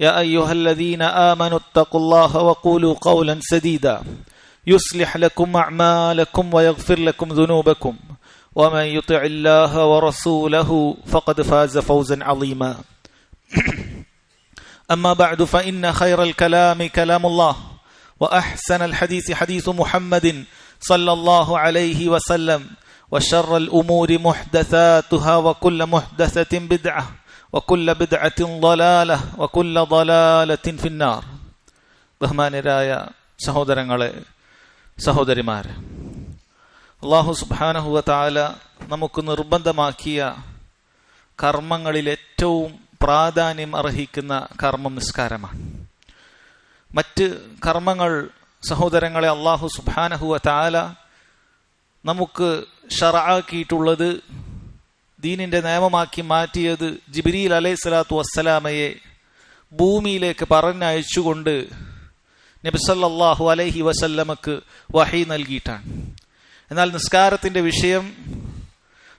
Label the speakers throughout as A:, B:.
A: يا أيها الذين آمنوا اتقوا الله وقولوا قولا سديدا. يصلح لكم أعمالكم ويغفر لكم ذنوبكم. ومن يطع الله ورسوله فقد فاز فوزا عظيما. أما بعد فإن خير الكلام كلام الله وأحسن الحديث حديث محمد صلى الله عليه وسلم وشر الأمور محدثاتها وكل محدثة بدعة. وكل بدعة ضلالة وكل ضلالة في النار ബഹുമാനരായ സഹോദരങ്ങളെ സഹോദരിമാരെ അള്ളാഹു സുബാനഹുവ താല നമുക്ക് നിർബന്ധമാക്കിയ കർമ്മങ്ങളിൽ ഏറ്റവും പ്രാധാന്യം അർഹിക്കുന്ന കർമ്മം നിസ്കാരമാണ് മറ്റ് കർമ്മങ്ങൾ സഹോദരങ്ങളെ അള്ളാഹു സുബാനഹുവ താല നമുക്ക് ഷറാക്കിയിട്ടുള്ളത് ദീനിന്റെ നിയമമാക്കി മാറ്റിയത് ജിബിരിയിൽ അലൈഹി സ്വലാത്തു വസ്സലാമയെ ഭൂമിയിലേക്ക് പറഞ്ഞയച്ചുകൊണ്ട് നബിസല്ലാഹു അലൈഹി വസല്ലമക്ക് വഹി നൽകിയിട്ടാണ്. എന്നാൽ നിസ്കാരത്തിന്റെ വിഷയം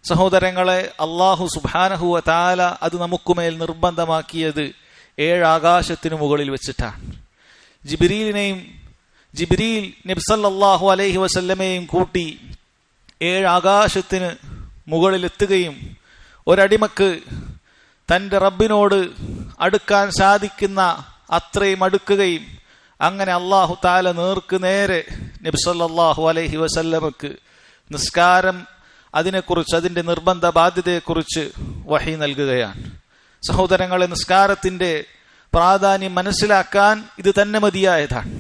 A: സഹോദരങ്ങളെ അള്ളാഹു സുബാനഹുവ താല അത് നമുക്കുമേൽ നിർബന്ധമാക്കിയത് ഏഴാകാശത്തിനു മുകളിൽ വെച്ചിട്ടാണ്. ജിബിരിയിലിനെയും ജിബിരിയിൽ നബ്സല്ലാഹു അലൈഹി വസല്ലമയെയും കൂട്ടി ഏഴ് ആകാശത്തിന് മുകളിലെത്തുകയും ഒരടിമക്ക് തന്റെ റബ്ബിനോട് അടുക്കാൻ സാധിക്കുന്ന അത്രയും അടുക്കുകയും അങ്ങനെ അള്ളാഹു താല നേർക്ക് നേരെ നബ്സല്ലാഹു അലൈഹി വസല്ലമക്ക് നിസ്കാരം അതിനെക്കുറിച്ച് അതിന്റെ നിർബന്ധ ബാധ്യതയെക്കുറിച്ച് വഹി നൽകുകയാണ്. സഹോദരങ്ങളെ നിസ്കാരത്തിന്റെ പ്രാധാന്യം മനസ്സിലാക്കാൻ ഇത് തന്നെ മതിയായതാണ്.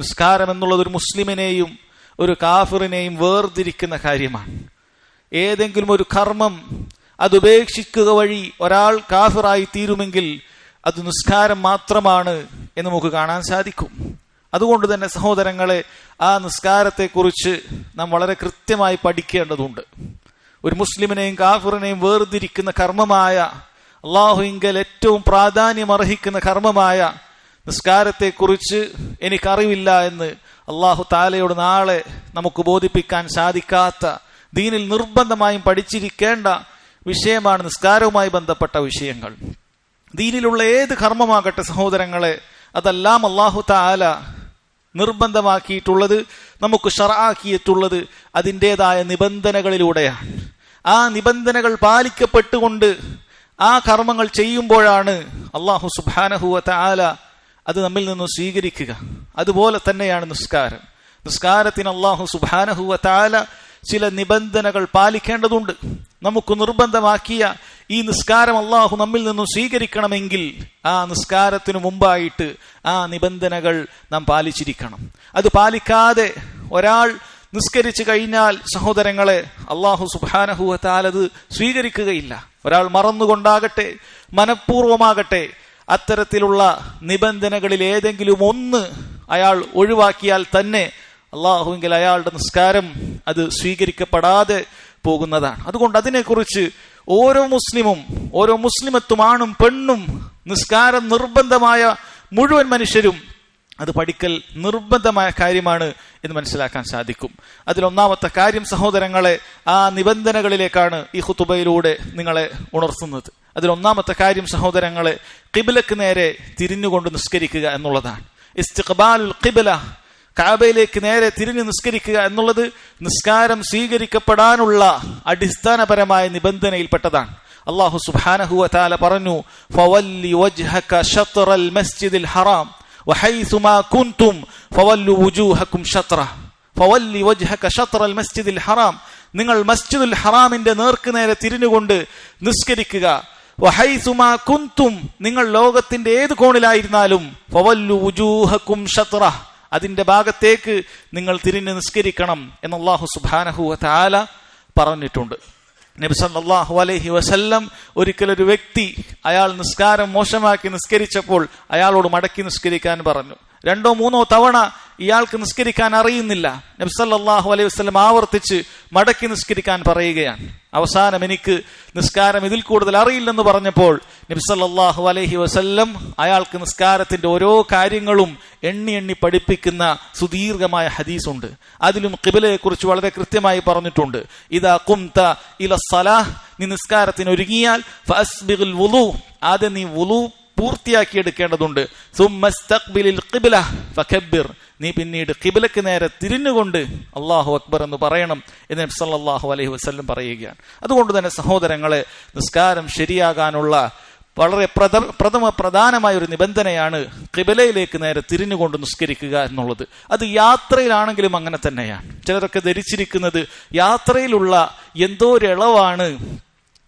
A: നിസ്കാരം എന്നുള്ളത് ഒരു മുസ്ലിമിനെയും ഒരു കാഫിറിനെയും വേർതിരിക്കുന്ന കാര്യമാണ്. ഏതെങ്കിലും ഒരു കർമ്മം അത് ഉപേക്ഷിക്കുക വഴി ഒരാൾ കാഫിറായി തീരുമെങ്കിൽ അത് നിസ്കാരം മാത്രമാണ് എന്ന് നമുക്ക് കാണാൻ സാധിക്കും. അതുകൊണ്ട് തന്നെ സഹോദരങ്ങളെ ആ നിസ്കാരത്തെക്കുറിച്ച് നാം വളരെ കൃത്യമായി പഠിക്കേണ്ടതുണ്ട്. ഒരു മുസ്ലിമിനെയും കാഫിറിനെയും വേർതിരിക്കുന്ന കർമ്മമായ അള്ളാഹുവിങ്കൽ ഏറ്റവും പ്രാധാന്യം അർഹിക്കുന്ന കർമ്മമായ നിസ്കാരത്തെക്കുറിച്ച് എനിക്കറിവില്ല എന്ന് അള്ളാഹു താലയോട് നാളെ നമുക്ക് ബോധിപ്പിക്കാൻ സാധിക്കാത്ത ദീനിൽ നിർബന്ധമായും പഠിച്ചിരിക്കേണ്ട വിഷയമാണ് നിസ്കാരവുമായി ബന്ധപ്പെട്ട വിഷയങ്ങൾ. ദീനിലുള്ള ഏത് കർമ്മമാകട്ടെ സഹോദരങ്ങളെ അതെല്ലാം അള്ളാഹു താല നിർബന്ധമാക്കിയിട്ടുള്ളത് നമുക്ക് ഷറാക്കിയിട്ടുള്ളത് അതിന്റെതായ നിബന്ധനകളിലൂടെയാണ്. ആ നിബന്ധനകൾ പാലിക്കപ്പെട്ടുകൊണ്ട് ആ കർമ്മങ്ങൾ ചെയ്യുമ്പോഴാണ് അള്ളാഹു സുബാനഹുവ താല അത് നമ്മിൽ നിന്ന് സ്വീകരിക്കുക. അതുപോലെ തന്നെയാണ് നിസ്കാരം. നിസ്കാരത്തിന് അള്ളാഹു സുബാനഹുവ താല ചില നിബന്ധനകൾ പാലിക്കേണ്ടതുണ്ട്. നമുക്ക് നിർബന്ധമാക്കിയ ഈ നിസ്കാരം അള്ളാഹു നമ്മിൽ നിന്നും സ്വീകരിക്കണമെങ്കിൽ ആ നിസ്കാരത്തിനു മുമ്പായിട്ട് ആ നിബന്ധനകൾ നാം പാലിച്ചിരിക്കണം. അത് പാലിക്കാതെ ഒരാൾ നിസ്കരിച്ചു കഴിഞ്ഞാൽ സഹോദരങ്ങളെ അള്ളാഹു സുബാനഹുവത്താലത് സ്വീകരിക്കുകയില്ല. ഒരാൾ മറന്നുകൊണ്ടാകട്ടെ മനഃപൂർവമാകട്ടെ അത്തരത്തിലുള്ള നിബന്ധനകളിൽ ഏതെങ്കിലും ഒന്ന് അയാൾ ഒഴിവാക്കിയാൽ തന്നെ അള്ളാഹുവിങ്കിൽ അയാളുടെ നിസ്കാരം അത് സ്വീകരിക്കപ്പെടാതെ പോകുന്നതാണ്. അതുകൊണ്ട് അതിനെക്കുറിച്ച് ഓരോ മുസ്ലിമും ഓരോ മുസ്ലിമത്തും ആണും പെണ്ണും നിസ്കാരം നിർബന്ധമായ മുഴുവൻ മനുഷ്യരും അത് പഠിക്കൽ നിർബന്ധമായ കാര്യമാണ് എന്ന് മനസ്സിലാക്കാൻ സാധിക്കും. അതിലൊന്നാമത്തെ കാര്യം സഹോദരങ്ങളെ ആ നിബന്ധനകളിലേക്കാണ് ഈ ഹുത്തുബയിലൂടെ നിങ്ങളെ ഉണർത്തുന്നത്. അതിലൊന്നാമത്തെ കാര്യം സഹോദരങ്ങളെ കിബിലക്ക് നേരെ തിരിഞ്ഞുകൊണ്ട് നിസ്കരിക്കുക എന്നുള്ളതാണ്. ഇസ്തിഖബാലുൽ കിബില കാബയിലേക്ക് നേരെ തിരിഞ്ഞു നിസ്കരിക്കുക എന്നുള്ളത് നിസ്കാരം സ്വീകരിക്കപ്പെടാനുള്ള അടിസ്ഥാനപരമായ നിബന്ധനയിൽപ്പെട്ടതാണ്. അള്ളാഹു സുബ്ഹാനഹു വതആല പറഞ്ഞു ഫവല്ലി വജ്ഹക മസ്ജിദിൽ ഹറാം ഫവല്ലു ഫവല്ലി വജ്ഹക ഹറാം നിങ്ങൾ മസ്ജിദുൽ ഹറാമിന്റെ നേർക്ക് നേരെ തിരിഞ്ഞുകൊണ്ട് നിസ്കരിക്കുക. നിങ്ങൾ ലോകത്തിന്റെ ഏത് കോണിലായിരുന്നാലും ഫവല്ലു അതിന്റെ ഭാഗത്തേക്ക് നിങ്ങൾ തിരിഞ്ഞ് നിസ്കരിക്കണം എന്ന് സുബ്ഹാനഹു വതആല പറഞ്ഞിട്ടുണ്ട്. നബി സല്ലല്ലാഹു അലൈഹി വസല്ലം ഒരിക്കൽ ഒരു വ്യക്തി അയാൾ നിസ്കാരം മോശമാക്കി നിസ്കരിച്ചപ്പോൾ അയാളോട് മടക്കി നിസ്കരിക്കാൻ പറഞ്ഞു. രണ്ടോ മൂന്നോ തവണ ഇയാൾക്ക് നിസ്കരിക്കാൻ അറിയുന്നില്ല. നബ്സല്ലാഹു അലൈഹി വസ്ലം ആവർത്തിച്ച് മടക്കി നിസ്കരിക്കാൻ പറയുകയാണ്. അവസാനം എനിക്ക് നിസ്കാരം ഇതിൽ കൂടുതൽ അറിയില്ലെന്ന് പറഞ്ഞപ്പോൾ നബ്സല്ലാഹു അലൈഹി വസല്ലം അയാൾക്ക് നിസ്കാരത്തിന്റെ ഓരോ കാര്യങ്ങളും എണ്ണി എണ്ണി പഠിപ്പിക്കുന്ന സുദീർഘമായ ഹദീസുണ്ട്. അതിലും കിബിലയെ കുറിച്ച് വളരെ കൃത്യമായി പറഞ്ഞിട്ടുണ്ട്. ഇതാ കുംത ഇല സലാഹ് നീ നിസ്കാരത്തിന് ഒരുങ്ങിയാൽ ആദ്യം നീ വുളു പൂർത്തിയാക്കി എടുക്കേണ്ടതുണ്ട് നീ പിന്നീട് കിബിലക്ക് നേരെ തിരിഞ്ഞുകൊണ്ട് അള്ളാഹു അക്ബർ എന്ന് പറയണം എന്ന് നബി സല്ലല്ലാഹു അലൈഹി വസല്ലം പറയുകയാണ്. അതുകൊണ്ട് തന്നെ സഹോദരങ്ങളെ നിസ്കാരം ശരിയാകാനുള്ള വളരെ പ്രഥ പ്രഥമ പ്രധാനമായ ഒരു നിബന്ധനയാണ് കിബലയിലേക്ക് നേരെ തിരിഞ്ഞുകൊണ്ട് നിസ്കരിക്കുക എന്നുള്ളത്. അത് യാത്രയിലാണെങ്കിലും അങ്ങനെ തന്നെയാണ്. ചിലരൊക്കെ ധരിച്ചിരിക്കുന്നത് യാത്രയിലുള്ള എന്തോ ഒരു ഇളവാണ്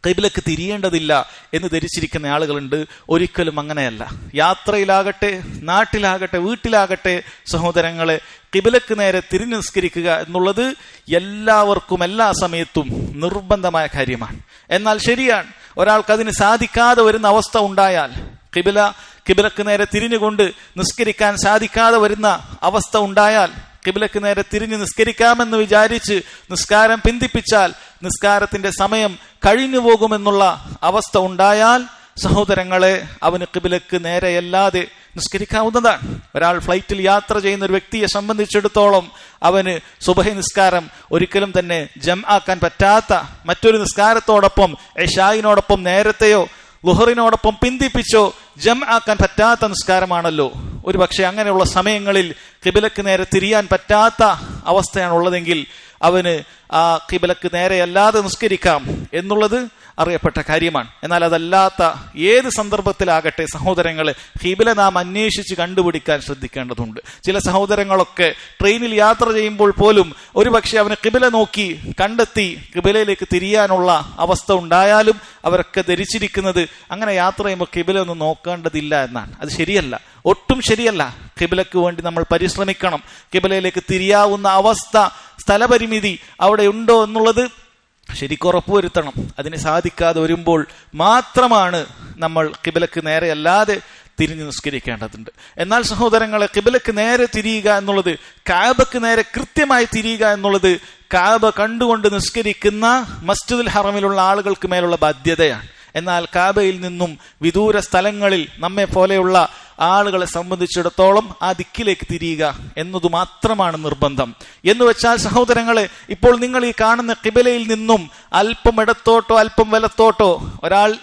A: കൈബിലക്ക് തിരിയേണ്ടതില്ല എന്ന് ധരിച്ചിരിക്കുന്ന ആളുകളുണ്ട്. ഒരിക്കലും അങ്ങനെയല്ല. യാത്രയിലാകട്ടെ നാട്ടിലാകട്ടെ വീട്ടിലാകട്ടെ സഹോദരങ്ങളെ കിബിലക്ക് നേരെ തിരിഞ്ഞു നിസ്കരിക്കുക എന്നുള്ളത് എല്ലാവർക്കും എല്ലാ സമയത്തും നിർബന്ധമായ കാര്യമാണ്. എന്നാൽ ശരിയാണ്. ഒരാൾക്ക് അതിന് സാധിക്കാതെ വരുന്ന അവസ്ഥ ഉണ്ടായാൽ കിബില കിബിലക്ക് നേരെ തിരിഞ്ഞുകൊണ്ട് നിസ്കരിക്കാൻ സാധിക്കാതെ വരുന്ന അവസ്ഥ ഉണ്ടായാൽ കിബിലക്ക് നേരെ തിരിഞ്ഞ് നിസ്കരിക്കാമെന്ന് വിചാരിച്ച് നിസ്കാരം പിന്തിപ്പിച്ചാൽ നിസ്കാരത്തിന്റെ സമയം കഴിഞ്ഞു പോകുമെന്നുള്ള അവസ്ഥ ഉണ്ടായാൽ സഹോദരങ്ങളെ അവന് കിബിലക്ക് നേരെയല്ലാതെ നിസ്കരിക്കാവുന്നതാണ്. ഒരാൾ ഫ്ലൈറ്റിൽ യാത്ര ചെയ്യുന്ന ഒരു വ്യക്തിയെ സംബന്ധിച്ചിടത്തോളം അവന് സുബഹി നിസ്കാരം ഒരിക്കലും തന്നെ ജം ആക്കാൻ പറ്റാത്ത മറ്റൊരു നിസ്കാരത്തോടൊപ്പം ഏഷായിനോടൊപ്പം നേരത്തെയോ ലുഹറിനോടൊപ്പം പിന്തിപ്പിച്ചോ ജം ആക്കാൻ പറ്റാത്ത നിസ്കാരമാണല്ലോ. ഒരു പക്ഷേ അങ്ങനെയുള്ള സമയങ്ങളിൽ കിബിലക്ക് നേരെ തിരിയാൻ പറ്റാത്ത അവസ്ഥയാണുള്ളതെങ്കിൽ അവന് ആ കിബിലക്ക് നേരെയല്ലാതെ നിസ്കരിക്കാം. എന്നുള്ളത് അറിയപ്പെട്ട കാര്യമാണ്. എന്നാൽ അതല്ലാത്ത ഏത് സന്ദർഭത്തിലാകട്ടെ സഹോദരങ്ങളെ ഹിബില നാം അന്വേഷിച്ച് കണ്ടുപിടിക്കാൻ ശ്രദ്ധിക്കേണ്ടതുണ്ട്. ചില സഹോദരങ്ങളൊക്കെ ട്രെയിനിൽ യാത്ര ചെയ്യുമ്പോൾ പോലും ഒരുപക്ഷെ അവന് കിബില നോക്കി കണ്ടെത്തി കിബിലയിലേക്ക് തിരിയാനുള്ള അവസ്ഥ ഉണ്ടായാലും അവരൊക്കെ ധരിച്ചിരിക്കുന്നത് അങ്ങനെ യാത്ര ചെയ്യുമ്പോൾ കിബില ഒന്നും നോക്കേണ്ടതില്ല എന്നാണ്. അത് ശരിയല്ല. ഒട്ടും ശരിയല്ല. കിബിലക്ക് വേണ്ടി നമ്മൾ പരിശ്രമിക്കണം. കിബിലയിലേക്ക് തിരിയാവുന്ന അവസ്ഥ സ്ഥലപരിമിതി അവിടെ ഉണ്ടോ എന്നുള്ളത് ശരിക്കും ഉറപ്പുവരുത്തണം അതിന് സാധിക്കാതെ വരുമ്പോൾ മാത്രമാണ് നമ്മൾ കിബിലക്ക് നേരെയല്ലാതെ തിരിഞ്ഞു നിസ്കരിക്കേണ്ടതുണ്ട്. എന്നാൽ സഹോദരങ്ങളെ കിബിലക്ക് നേരെ തിരിയുക എന്നുള്ളത് കാബക്ക് നേരെ കൃത്യമായി തിരിയുക എന്നുള്ളത് കാബ കണ്ടുകൊണ്ട് നിസ്കരിക്കുന്ന മസ്ജിദുൽ ഹറമിലുള്ള ആളുകൾക്ക് മേലുള്ള ബാധ്യതയാണ്. എന്നാൽ കാബയിൽ നിന്നും വിദൂര സ്ഥലങ്ങളിൽ നമ്മെ പോലെയുള്ള ആളുകളെ സംബന്ധിച്ചിടത്തോളം ആ ദിക്കിലേക്ക് തിരിയുക എന്നതു മാത്രമാണ് നിർബന്ധം. എന്ന് വെച്ചാൽ സഹോദരങ്ങളെ ഇപ്പോൾ നിങ്ങൾ ഈ കാണുന്ന കിബലയിൽ നിന്നും അല്പം ഇടത്തോട്ടോ അല്പം വലത്തോട്ടോ ഒരാൾ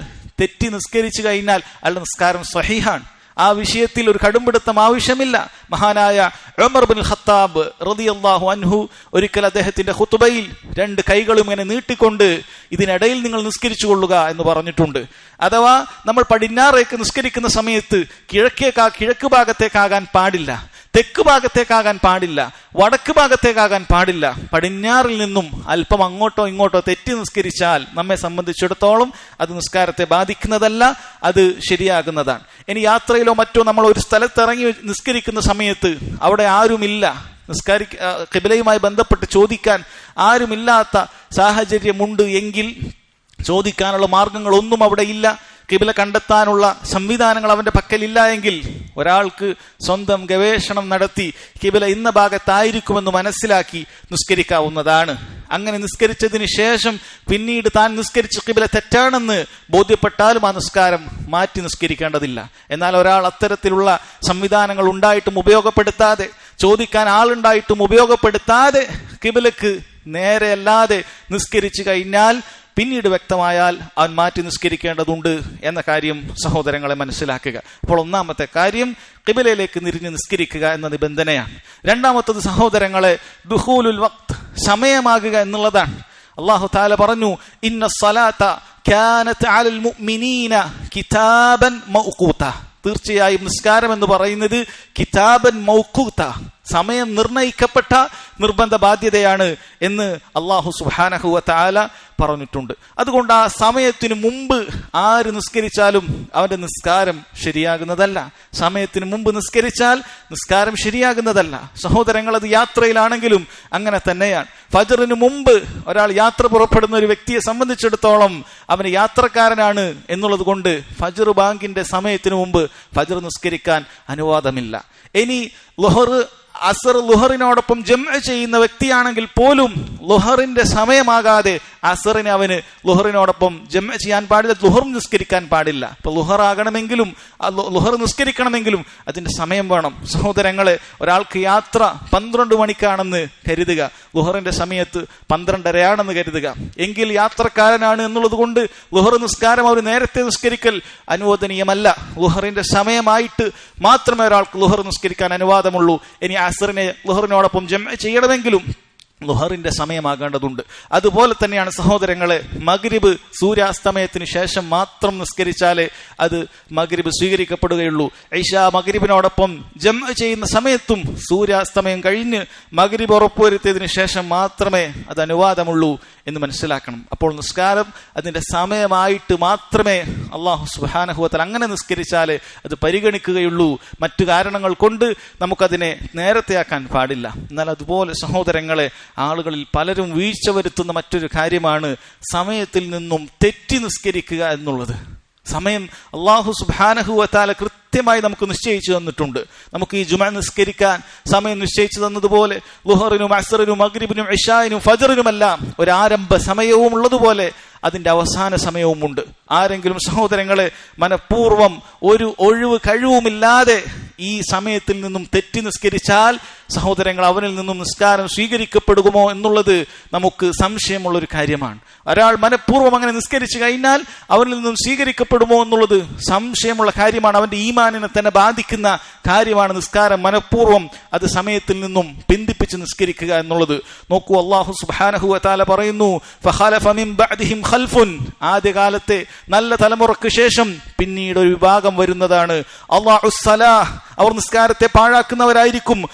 A: തെറ്റി നിസ്കരിച്ചു കഴിഞ്ഞാൽ അയാളുടെ നിസ്കാരം സ്വഹീഹാണ്. ആ വിഷയത്തിൽ ഒരു കടുംപിടുത്തം ആവശ്യമില്ല. മഹാനായ ഉമർ ബിൻ ഖത്താബ് റളിയല്ലാഹു അൻഹു ഒരിക്കൽ അദ്ദേഹത്തിന്റെ ഹുത്തുബയിൽ രണ്ട് കൈകളും ഇങ്ങനെ നീട്ടിക്കൊണ്ട് ഇതിനിടയിൽ നിങ്ങൾ നിസ്കരിച്ചു കൊള്ളുക എന്ന് പറഞ്ഞിട്ടുണ്ട്. അഥവാ നമ്മൾ പടിഞ്ഞാറേക്ക് നിസ്കരിക്കുന്ന സമയത്ത് കിഴക്കേക്കാ കിഴക്ക് ഭാഗത്തേക്കാകാൻ പാടില്ല. തെക്ക് ഭാഗത്തേക്കാകാൻ പാടില്ല വടക്ക് ഭാഗത്തേക്കാകാൻ പാടില്ല. പടിഞ്ഞാറിൽ നിന്നും അല്പം അങ്ങോട്ടോ ഇങ്ങോട്ടോ തെറ്റി നിസ്കരിച്ചാൽ നമ്മെ സംബന്ധിച്ചിടത്തോളം അത് നിസ്കാരത്തെ ബാധിക്കുന്നതല്ല അത് ശരിയാകുന്നതാണ്. ഇനി യാത്രയിലോ മറ്റോ നമ്മൾ ഒരു സ്ഥലത്ത് ഇറങ്ങി നിസ്കരിക്കുന്ന സമയത്ത് അവിടെ ആരുമില്ല. നിസ്കാരി കിബിലയുമായി ബന്ധപ്പെട്ട് ചോദിക്കാൻ ആരുമില്ലാത്ത സാഹചര്യമുണ്ട് എങ്കിൽ ചോദിക്കാനുള്ള മാർഗങ്ങളൊന്നും അവിടെ ഇല്ല. കിബില കണ്ടെത്താനുള്ള സംവിധാനങ്ങൾ അവന്റെ പക്കലില്ല എങ്കിൽ ഒരാൾക്ക് സ്വന്തം ഗവേഷണം നടത്തി കിബില ഇന്ന ഭാഗത്തായിരിക്കുമെന്ന് മനസ്സിലാക്കി നിസ്കരിക്കാവുന്നതാണ്. അങ്ങനെ നിസ്കരിച്ചതിന് ശേഷം പിന്നീട് താൻ നിസ്കരിച്ച കിബില തെറ്റാണെന്ന് ബോധ്യപ്പെട്ടാലും ആ നിസ്കാരം മാറ്റി നിസ്കരിക്കേണ്ടതില്ല. എന്നാൽ ഒരാൾ അത്തരത്തിലുള്ള സംവിധാനങ്ങൾ ഉണ്ടായിട്ടും ഉപയോഗപ്പെടുത്താതെ ചോദിക്കാൻ ആളുണ്ടായിട്ടും ഉപയോഗപ്പെടുത്താതെ കിബിലക്ക് നേരെയല്ലാതെ നിസ്കരിച്ചു കഴിഞ്ഞാൽ പിന്നീട് വ്യക്തമായാൽ അവൻ മാറ്റി നിസ്കരിക്കേണ്ടതുണ്ട് എന്ന കാര്യം സഹോദരങ്ങളെ മനസ്സിലാക്കുക. അപ്പോൾ ഒന്നാമത്തെ കാര്യം കിബിലയിലേക്ക് നിരിഞ്ഞ് നിസ്കരിക്കുക എന്ന നിബന്ധനയാണ്. രണ്ടാമത്തത് സഹോദരങ്ങളെ ദുഹൂലുൽ വക്ത് സമയമാകുക എന്നുള്ളതാണ്. അള്ളാഹു താല പറഞ്ഞു ഇന്ന സലാത്ത കിതാബൻ തീർച്ചയായും നിസ്കാരം എന്ന് പറയുന്നത് കിതാബൻ മൗക്കൂത്ത സമയം നിർണയിക്കപ്പെട്ട നിർബന്ധ ബാധ്യതയാണ് എന്ന് അള്ളാഹു സുഹാനഹുവ താല പറഞ്ഞിട്ടുണ്ട്. അതുകൊണ്ട് ആ സമയത്തിന് മുമ്പ് ആര് നിസ്കരിച്ചാലും അവന്റെ നിസ്കാരം ശരിയാകുന്നതല്ല. സമയത്തിന് മുമ്പ് നിസ്കരിച്ചാൽ നിസ്കാരം ശരിയാകുന്നതല്ല. സഹോദരങ്ങൾ അത് യാത്രയിലാണെങ്കിലും അങ്ങനെ തന്നെയാണ്. ഫജറിന് മുമ്പ് ഒരാൾ യാത്ര പുറപ്പെടുന്ന ഒരു വ്യക്തിയെ സംബന്ധിച്ചിടത്തോളം അവന് യാത്രക്കാരനാണ് എന്നുള്ളത് കൊണ്ട് ഫജർ ബാങ്കിന്റെ സമയത്തിന് മുമ്പ് ഫജർ നിസ്കരിക്കാൻ അനുവാദമില്ല. ഇനി ലൊഹർ അസർ ലുഹറിനോടൊപ്പം ജമ ചെയ്യുന്ന വ്യക്തിയാണെങ്കിൽ പോലും ലുഹറിന്റെ സമയമാകാതെ അസറിന് അവന് ലുഹറിനോടൊപ്പം ജമ ചെയ്യാൻ പാടില്ല ലുഹർ നിസ്കരിക്കാൻ പാടില്ല. അപ്പൊ ലുഹർ ആകണമെങ്കിലും ലുഹർ നിസ്കരിക്കണമെങ്കിലും അതിന്റെ സമയം വേണം. സഹോദരങ്ങളെ ഒരാൾക്ക് യാത്ര പന്ത്രണ്ട് മണിക്കാണെന്ന് കരുതുക. ലുഹറിന്റെ സമയത്ത് പന്ത്രണ്ടരയാണെന്ന് കരുതുക. എങ്കിൽ യാത്രക്കാരനാണ് എന്നുള്ളത് കൊണ്ട് ലുഹർ നിസ്കാരം അവർ നേരത്തെ നിസ്കരിക്കൽ അനുവദനീയമല്ല. ലുഹറിന്റെ സമയമായിട്ട് മാത്രമേ ഒരാൾക്ക് ലുഹർ നിസ്കരിക്കാൻ അനുവാദമുള്ളൂ. ഇനി അസറിനെ ലുഹറിനോടൊപ്പം ജമ ചെയ്യണമെങ്കിലും ലുഹറിന്റെ സമയമാകേണ്ടതുണ്ട്. അതുപോലെ തന്നെയാണ് സഹോദരങ്ങളെ മഗ്രിബ് സൂര്യാസ്തമയത്തിന് ശേഷം മാത്രം നിസ്കരിച്ചാലേ അത് മഗ്രിബ് സ്വീകരിക്കപ്പെടുകയുള്ളൂ. ഐഷ മഗ്രിബിനോടൊപ്പം ജം ചെയ്യുന്ന സമയത്തും സൂര്യാസ്തമയം കഴിഞ്ഞ് മഗ്രിബ് ഉറപ്പുവരുത്തിയതിനു ശേഷം മാത്രമേ അത് അനുവാദമുള്ളൂ എന്ന് മനസ്സിലാക്കണം. അപ്പോൾ നിസ്കാരം അതിന്റെ സമയമായിട്ട് മാത്രമേ അള്ളാഹു സുഹാനഹുവത്തൽ അങ്ങനെ നിസ്കരിച്ചാലേ അത് പരിഗണിക്കുകയുള്ളൂ. മറ്റു കാരണങ്ങൾ കൊണ്ട് നമുക്കതിനെ നേരത്തെയാക്കാൻ പാടില്ല. എന്നാൽ അതുപോലെ സഹോദരങ്ങളെ ആളുകളിൽ പലരും വീഴ്ച വരുത്തുന്ന മറ്റൊരു കാര്യമാണ് സമയത്തിൽ നിന്നും തെറ്റി നിസ്കരിക്കുക എന്നുള്ളത്. സമയം അള്ളാഹു സുബാനഹുവത്താല കൃത്യമായി നമുക്ക് നിശ്ചയിച്ചു തന്നിട്ടുണ്ട്. നമുക്ക് ഈ ജുമ നിസ്കരിക്കാൻ സമയം നിശ്ചയിച്ചു തന്നതുപോലെ ലുഹറിനും അസറിനും മഗ്രിബിനും ഇഷായിനും ഫജറിനുമെല്ലാം ഒരു ആരംഭ സമയവും ഉള്ളതുപോലെ അതിന്റെ അവസാന സമയവുമുണ്ട്. ആരെങ്കിലും സഹോദരങ്ങളെ മനഃപൂർവം ഒരു ഒഴിവ് കഴിവുമില്ലാതെ ഈ സമയത്തിൽ നിന്നും തെറ്റി നിസ്കരിച്ചാൽ സഹോദരങ്ങൾ അവനിൽ നിന്നും നിസ്കാരം സ്വീകരിക്കപ്പെടുമോ എന്നുള്ളത് നമുക്ക് സംശയമുള്ളൊരു കാര്യമാണ്. ഒരാൾ മനഃപൂർവം അങ്ങനെ നിസ്കരിച്ചു കഴിഞ്ഞാൽ അവനിൽ നിന്നും സ്വീകരിക്കപ്പെടുമോ എന്നുള്ളത് സംശയമുള്ള കാര്യമാണ്. അവന്റെ ഈമാനിനെ തന്നെ ബാധിക്കുന്ന കാര്യമാണ് നിസ്കാരം. മനഃപൂർവം അത് സമയത്തിൽ നിന്നും പിന്തിപ്പിച്ച് നിസ്കരിക്കുക എന്നുള്ളത്. നോക്കൂ അള്ളാഹു സുബാനഹു താല പറയുന്നു ആദ്യകാലത്തെ നല്ല തലമുറയ്ക്ക് ശേഷം പിന്നീട് ഒരു വിഭാഗം വരുന്നതാണ്. അള്ളാഹുസലാഹ് അവർ നിസ്കാരത്തെ പാഴാക്കുന്നവരായിരിക്കും.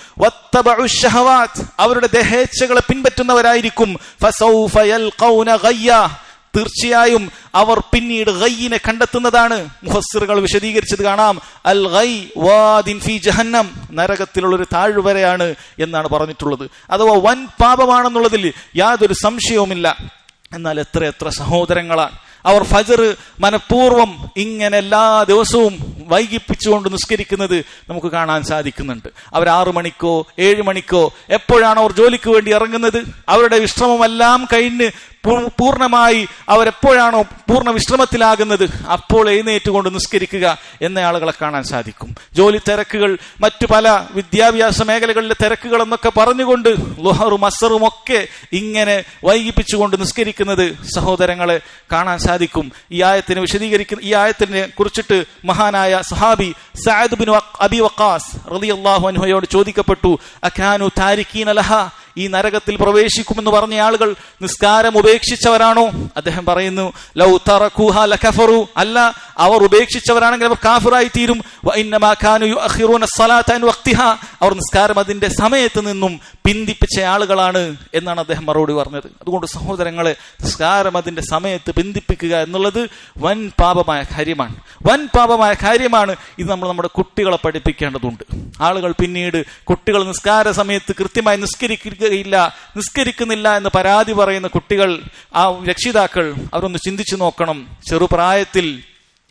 A: അവരുടെ ദഹേച്ഛകളെ പിൻപറ്റുന്നവരായിരിക്കും. തീർച്ചയായും അവർ പിന്നീട് ഗയ്യിനെ കണ്ടെത്തുന്നതാണ്. മുഹസ്സിറുകൾ വിശദീകരിച്ചത് കാണാം. അൽ ഗൈ വാദിൻ ഫി ജഹന്നം. നരകത്തിലുള്ള ഒരു താഴ്വരയാണ് എന്നാണ് പറഞ്ഞിട്ടുള്ളത്. അഥവാ വൻ പാപമാണെന്നുള്ളതിൽ യാതൊരു സംശയവുമില്ല. എന്നാൽ എത്ര എത്ര സഹോദരങ്ങളാണ്. അവർ ഫജർ മനഃപൂർവം ഇങ്ങനെ എല്ലാ ദിവസവും വൈകിപ്പിച്ചുകൊണ്ട് നിസ്കരിക്കുന്നത് നമുക്ക് കാണാൻ സാധിക്കുന്നുണ്ട്. അവർ ആറു മണിക്കോ ഏഴ് മണിക്കോ എപ്പോഴാണ് അവർ ജോലിക്ക് വേണ്ടി ഇറങ്ങുന്നത്? അവരുടെ വിശ്രമമെല്ലാം കഴിഞ്ഞ് പൂർണമായി അവരെപ്പോഴാണോ പൂർണ വിശ്രമത്തിലാകുന്നത് അപ്പോൾ എഴുന്നേറ്റുകൊണ്ട് നിസ്കരിക്കുക എന്ന ആളുകളെ കാണാൻ സാധിക്കും. ജോലി തിരക്കുകൾ മറ്റു പല വിദ്യാഭ്യാസ മേഖലകളിലെ തിരക്കുകൾ എന്നൊക്കെ പറഞ്ഞുകൊണ്ട് ലുഹറും അസറും ഒക്കെ ഇങ്ങനെ വൈകിപ്പിച്ചുകൊണ്ട് നിസ്കരിക്കുന്നത് സഹോദരങ്ങളെ കാണാൻ സാധിക്കും. ഈ ആയത്തിന് വിശദീകരിക്കുന്ന ഈ ആയത്തിനെ കുറിച്ചിട്ട് മഹാനായ സഹാബി സഅദ് ബിൻ അബി വക്കാസ് റളിയല്ലാഹു അനുഹയോട് ചോദിക്കപ്പെട്ടു. അഖാനു താരിഖീൻ ലഹ ഈ നരകത്തിൽ പ്രവേശിക്കുമെന്ന് പറഞ്ഞ ആളുകൾ നിസ്കാരം ഉപേക്ഷിച്ചവരാണോ? അദ്ദേഹം പറയുന്നു ലൗ തറഖൂഹ ലകഫറു. അല്ല അവർ ഉപേക്ഷിച്ചവരാണെങ്കിൽ അവർ കാഫിറായി തീരും അവർ നിസ്കാരം അതിന്റെ സമയത്ത് നിന്നും പിന്തിപ്പിച്ച ആളുകളാണ് എന്നാണ് അദ്ദേഹം മറുപടി പറഞ്ഞത്. അതുകൊണ്ട് സഹോദരങ്ങളെ നിസ്കാരം അതിന്റെ സമയത്ത് പിന്തിപ്പിക്കുക എന്നുള്ളത് വൻ പാപമായ കാര്യമാണ്. വൻ പാപമായ കാര്യമാണ്. ഇത് നമ്മൾ നമ്മുടെ കുട്ടികളെ പഠിപ്പിക്കേണ്ടതുണ്ട്. ആളുകൾ പിന്നീട് കുട്ടികൾ നിസ്കാര സമയത്ത് കൃത്യമായി നിസ്കരിക്കുകയില്ല നിസ്കരിക്കുന്നില്ല എന്ന് പരാതി പറയുന്ന കുട്ടികൾ ആ രക്ഷിതാക്കൾ അവരൊന്ന് ചിന്തിച്ചു നോക്കണം. ചെറുപ്രായത്തിൽ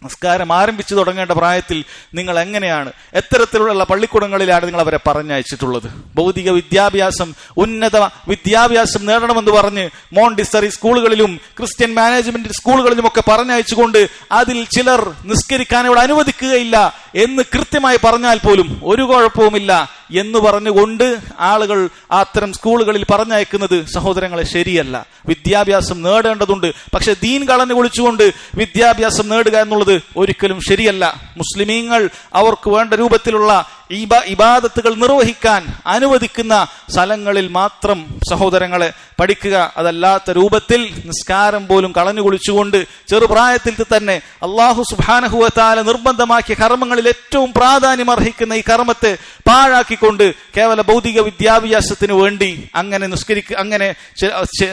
A: നിസ്കാരം ആരംഭിച്ചു തുടങ്ങേണ്ട പ്രായത്തിൽ നിങ്ങൾ എങ്ങനെയാണ്? എത്തരത്തിലുള്ള പള്ളിക്കൂടങ്ങളിലാണ് നിങ്ങൾ അവരെ പറഞ്ഞയച്ചിട്ടുള്ളത്. ഭൗതിക വിദ്യാഭ്യാസം ഉന്നത വിദ്യാഭ്യാസം നേടണമെന്ന് പറഞ്ഞ് മോണ്ടിസറി സ്കൂളുകളിലും ക്രിസ്ത്യൻ മാനേജ്മെന്റ് സ്കൂളുകളിലും ഒക്കെ പറഞ്ഞയച്ചുകൊണ്ട് അതിൽ ചിലർ നിസ്കരിക്കാൻ ഇവിടെ അനുവദിക്കുകയില്ല എന്ന് കൃത്യമായി പറഞ്ഞാൽ പോലും ഒരു കുഴപ്പവുമില്ല. എന്ന് പറഞ്ഞുകൊണ്ട് ആളുകൾ അത്തരം സ്കൂളുകളിൽ പറഞ്ഞയക്കുന്നത് സഹോദരങ്ങളെ ശരിയല്ല. വിദ്യാഭ്യാസം നേടേണ്ടതുണ്ട്. പക്ഷെ ദീൻ കളഞ്ഞു കുളിച്ചുകൊണ്ട് വിദ്യാഭ്യാസം നേടുക എന്നുള്ളത് ഒരിക്കലും ശരിയല്ല. മുസ്ലിമീങ്ങൾ അവർക്ക് വേണ്ട രൂപത്തിലുള്ള ഇബാദത്തുകൾ നിർവഹിക്കാൻ അനുവദിക്കുന്ന സ്ഥലങ്ങളിൽ മാത്രം സഹോദരങ്ങളെ പഠിക്കുക അതല്ലാത്ത രൂപത്തിൽ നിസ്കാരം പോലും കളഞ്ഞു കുളിച്ചുകൊണ്ട് ചെറുപ്രായത്തിൽ തന്നെ അള്ളാഹു സുബാനഹുവത്താല നിർബന്ധമാക്കിയ കർമ്മങ്ങളിൽ ഏറ്റവും പ്രാധാന്യം അർഹിക്കുന്ന ഈ കർമ്മത്തെ പാഴാക്കിക്കൊണ്ട് കേവല ഭൗതിക വിദ്യാഭ്യാസത്തിന് വേണ്ടി അങ്ങനെ നിസ്കരിക്കുക അങ്ങനെ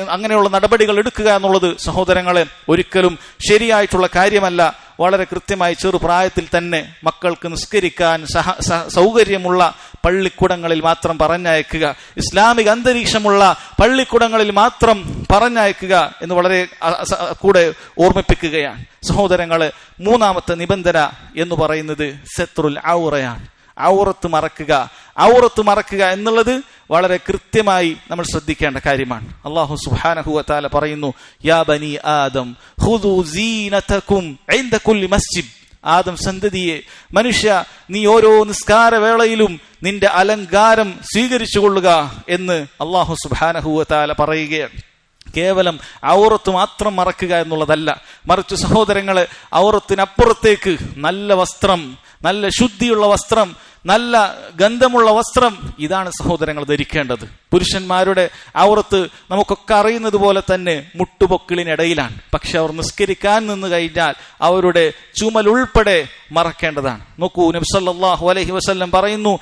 A: അങ്ങനെയുള്ള നടപടികൾ എടുക്കുക എന്നുള്ളത് സഹോദരങ്ങളെ ഒരിക്കലും ശരിയായിട്ടുള്ള കാര്യമല്ല. വളരെ കൃത്യമായി ചെറുപ്രായത്തിൽ തന്നെ മക്കൾക്ക് നിസ്കരിക്കാൻ സഹ സൗകര്യമുള്ള പള്ളിക്കൂടങ്ങളിൽ മാത്രം പറഞ്ഞയക്കുക ഇസ്ലാമിക അന്തരീക്ഷമുള്ള പള്ളിക്കൂടങ്ങളിൽ മാത്രം പറഞ്ഞയക്കുക എന്ന് വളരെ കൂടെ ഓർമ്മിപ്പിക്കുകയാണ്. സഹോദരങ്ങളെ മൂന്നാമത്തെ നിബന്ധന എന്ന് പറയുന്നത് സെത്രുൽ ഔറയാണ്. ഔറത്ത് മറക്കുക ഔറത്ത് മറക്കുക എന്നുള്ളത് വളരെ കൃത്യമായി നമ്മൾ ശ്രദ്ധിക്കേണ്ട കാര്യമാണ്. അള്ളാഹു സുബ്ഹാനഹു വതആല പറയുന്നു യാ ബനി ആദം ഹുദു സീനതകും ഇൻദ കുല്ലി മസ്ജിദ്. ആദം സന്തതിയെ മനുഷ്യ നീ ഓരോ നിസ്കാര വേളയിലും നിന്റെ അലങ്കാരം സ്വീകരിച്ചു കൊള്ളുക എന്ന് അള്ളാഹു സുബ്ഹാനഹു വതആല പറയുകയാണ്. കേവലം ഔറത്ത് മാത്രം മറക്കുക എന്നുള്ളതല്ല. മറിച്ച് സഹോദരങ്ങളെ ഔറത്തിനപ്പുറത്തേക്ക് നല്ല വസ്ത്രം നല്ല ശുദ്ധിയുള്ള വസ്ത്രം നല്ല ഗന്ധമുള്ള വസ്ത്രം ഇതാണ് സഹോദരങ്ങൾ ധരിക്കേണ്ടത്. പുരുഷന്മാരുടെ അവർത്ത് നമുക്കൊക്കെ അറിയുന്നത് പോലെ തന്നെ മുട്ടുപൊക്കിളിനിടയിലാണ്. പക്ഷെ അവർ നിസ്കരിക്കാൻ നിന്ന് കഴിഞ്ഞാൽ അവരുടെ ചുമൽ ഉൾപ്പെടെ മറക്കേണ്ടതാണ്. നോക്കൂ നബ്സല്ലാഹു അലഹി വസ്ല്ലം പറയുന്നു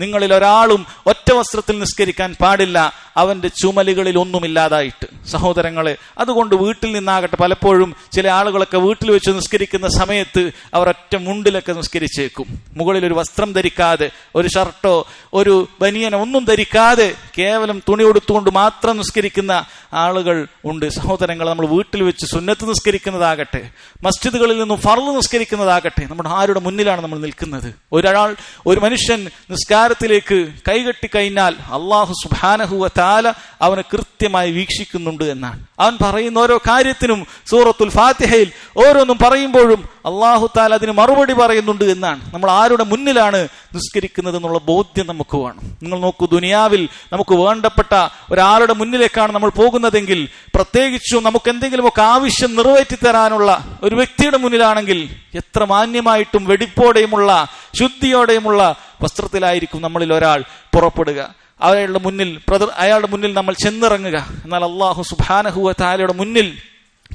A: നിങ്ങളിൽ ഒരാളും ഒറ്റ വസ്ത്രത്തിൽ നിസ്കരിക്കാൻ പാടില്ല അവന്റെ ചുമലുകളിൽ ഒന്നുമില്ലാതായിട്ട്. സഹോദരങ്ങളെ അതുകൊണ്ട് വീട്ടിൽ നിന്നാകട്ടെ പലപ്പോഴും ചില ആൾ ആളുകളൊക്കെ വീട്ടിൽ വെച്ച് നിസ്കരിക്കുന്ന സമയത്ത് അവർ ഒറ്റ മുണ്ടിലൊക്കെ നിസ്കരിച്ചേക്കും. മുകളിൽ ഒരു വസ്ത്രം ധരിക്കാതെ ഒരു ഷർട്ടോ ഒരു ബനിയനോ ഒന്നും ധരിക്കാതെ കേവലം തുണി ഉടുത്തുകൊണ്ട് മാത്രം നിസ്കരിക്കുന്ന ആളുകൾ ഉണ്ട്. സഹോദരങ്ങൾ നമ്മൾ വീട്ടിൽ വെച്ച് സുന്നത്ത് നിസ്കരിക്കുന്നതാകട്ടെ മസ്ജിദുകളിൽ നിന്നും ഫർൾ നിസ്കരിക്കുന്നതാകട്ടെ നമ്മുടെ ആരുടെ മുന്നിലാണ് നമ്മൾ നിൽക്കുന്നത്? ഒരാൾ ഒരു മനുഷ്യൻ നിസ്കാരത്തിലേക്ക് കൈകെട്ടി കഴിഞ്ഞാൽ അള്ളാഹു സുബാനഹുവ താല അവനെ കൃത്യമായി വീക്ഷിക്കുന്നുണ്ട് എന്നാണ്. അവൻ പറയുന്ന ഓരോ കാര്യത്തിനും സൂറത്തുൽ ഫാത്തിഹയിൽ ഓരോന്നും പറയുമ്പോഴും അള്ളാഹു താല അതിന് മറുപടി പറയുന്നുണ്ട് എന്നാണ്. നമ്മൾ ആരുടെ മുന്നിലാണ് നിസ്കരിക്കുന്നത് എന്നുള്ള ബോധ്യം നമുക്ക് വേണം. നിങ്ങൾ നോക്കൂ ദുനിയാവിൽ നമുക്ക് വേണ്ടപ്പെട്ട ഒരാളുടെ മുന്നിലേക്കാണ് നമ്മൾ പോകുന്നതെങ്കിൽ പ്രത്യേകിച്ചും നമുക്ക് എന്തെങ്കിലുമൊക്കെ ആവശ്യം നിറവേറ്റി തരാനുള്ള ഒരു വ്യക്തിയുടെ മുന്നിലാണെങ്കിൽ എത്ര മാന്യമായിട്ടും വെടിപ്പോടെയുമുള്ള ശുദ്ധിയോടെയുമുള്ള വസ്ത്രത്തിലായിരിക്കും നമ്മളിൽ ഒരാൾ പുറപ്പെടുക. അയാളുടെ മുന്നിൽ അയാളുടെ മുന്നിൽ നമ്മൾ ചെന്നിറങ്ങുക. എന്നാൽ അള്ളാഹു സുബാനഹുവ താലയുടെ മുന്നിൽ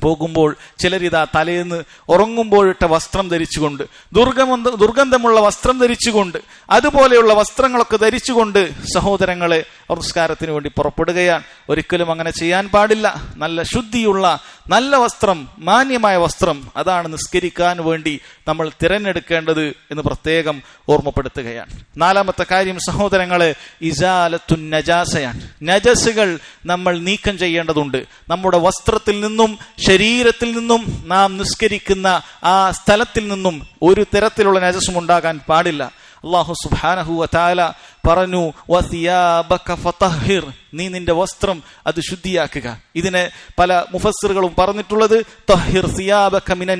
A: പോകുമ്പോൾ ചിലരിതാ തലേന്ന് ഉറങ്ങുമ്പോഴിട്ട വസ്ത്രം ധരിച്ചുകൊണ്ട് ദുർഗമ ദുർഗന്ധമുള്ള വസ്ത്രം ധരിച്ചുകൊണ്ട് അതുപോലെയുള്ള വസ്ത്രങ്ങളൊക്കെ ധരിച്ചുകൊണ്ട് സഹോദരങ്ങളെ അവർ വേണ്ടി പുറപ്പെടുകയാണ്. ഒരിക്കലും അങ്ങനെ ചെയ്യാൻ പാടില്ല. നല്ല ശുദ്ധിയുള്ള നല്ല വസ്ത്രം മാന്യമായ വസ്ത്രം അതാണ് നിസ്കരിക്കാൻ വേണ്ടി നമ്മൾ തിരഞ്ഞെടുക്കേണ്ടത് എന്ന് പ്രത്യേകം ഓർമ്മപ്പെടുത്തുകയാണ്. നാലാമത്തെ കാര്യം സഹോദരങ്ങളെ ഇജാലത്തു നജാസയാണ്. നജസുകൾ നമ്മൾ നീക്കം ചെയ്യേണ്ടതുണ്ട്. നമ്മുടെ വസ്ത്രത്തിൽ നിന്നും ശരീരത്തിൽ നിന്നും നാം നിസ്കരിക്കുന്ന ആ സ്ഥലത്തിൽ നിന്നും ഒരു തരത്തിലുള്ള നജസും ഉണ്ടാകാൻ പാടില്ല. അള്ളാഹു സുബ്ഹാനഹു വതആല പറഞ്ഞു നീ നിന്റെ വസ്ത്രം അത് ശുദ്ധിയാക്കുക. ഇതിനെ പല മുഫസ്സറുകളും പറഞ്ഞിട്ടുള്ളത് തഹിർ മിന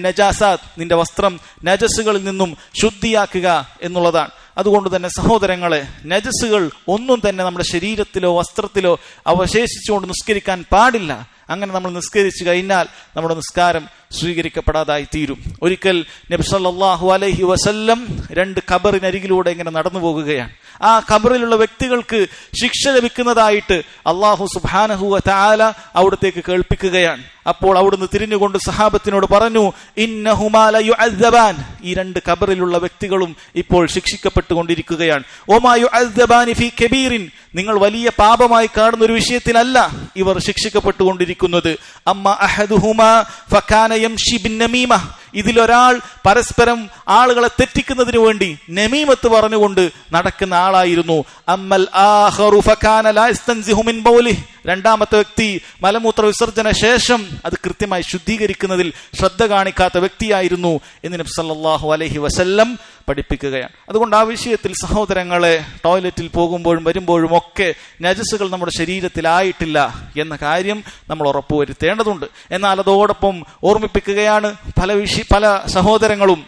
A: നിന്റെ വസ്ത്രം നജസുകളിൽ നിന്നും ശുദ്ധിയാക്കുക എന്നുള്ളതാണ്. അതുകൊണ്ട് തന്നെ സഹോദരങ്ങളെ നജസുകൾ ഒന്നും തന്നെ നമ്മുടെ ശരീരത്തിലോ വസ്ത്രത്തിലോ അവശേഷിച്ചുകൊണ്ട് നിസ്കരിക്കാൻ പാടില്ല. അങ്ങനെ നമ്മൾ നിസ്കരിച്ചു കഴിഞ്ഞാൽ നമ്മുടെ നിസ്കാരം സ്വീകരിക്കപ്പെടാതായി തീരും ഒരിക്കൽ നബ്സല്ലാഹു അലൈഹി വസല്ലം രണ്ട് ഖബറിനരികിലൂടെ ഇങ്ങനെ നടന്നു പോകുകയാണ്. ആ ഖബറിലുള്ള വ്യക്തികൾക്ക് ശിക്ഷ ലഭിക്കുന്നതായിട്ട് അള്ളാഹു സുബാനഹുവ താല അവിടത്തേക്ക് കേൾപ്പിക്കുകയാണ്. അപ്പോൾ അവിടുന്ന് തിരിഞ്ഞുകൊണ്ട് സഹാബത്തിനോട് പറഞ്ഞു ഇന്നഹുമാല യുഅദ്ദബാൻ. ഈ രണ്ട് ഖബറിലുള്ള വ്യക്തികളും ഇപ്പോൾ ശിക്ഷിക്കപ്പെട്ടുകൊണ്ടിരിക്കുകയാണ്. ഓമായു അദ്ദബാനി ഫി കബീറിൻ. നിങ്ങൾ വലിയ പാപമായി കാണുന്ന ഒരു വിഷയത്തിലല്ല ഇവർ ശിക്ഷിക്കപ്പെട്ടുകൊണ്ടിരിക്കുന്നത്. അമ്മ അഹദുഹുമാ ഫകാന يمشي بالنميمة. ഇതിലൊരാൾ പരസ്പരം ആളുകളെ തെറ്റിക്കുന്നതിന് വേണ്ടി നമീമത്ത് പറഞ്ഞുകൊണ്ട് നടക്കുന്ന ആളായിരുന്നു. അമ്മൽ രണ്ടാമത്തെ വ്യക്തി മലമൂത്ര വിസർജന ശേഷം അത് കൃത്യമായി ശുദ്ധീകരിക്കുന്നതിൽ ശ്രദ്ധ കാണിക്കാത്ത വ്യക്തിയായിരുന്നു എന്ന് നബി സല്ലല്ലാഹു അലൈഹി വസല്ലം പഠിപ്പിക്കുകയാണ്. അതുകൊണ്ട് ആ വിഷയത്തിൽ സഹോദരങ്ങളെ ടോയ്ലറ്റിൽ പോകുമ്പോഴും വരുമ്പോഴും ഒക്കെ നജസുകൾ നമ്മുടെ ശരീരത്തിലായിട്ടില്ല എന്ന കാര്യം നമ്മൾ ഉറപ്പുവരുത്തേണ്ടതുണ്ട്. എന്നാൽ അതോടൊപ്പം ഓർമ്മിപ്പിക്കുകയാണ് പല വിഷയ പല സഹോദരങ്ങളും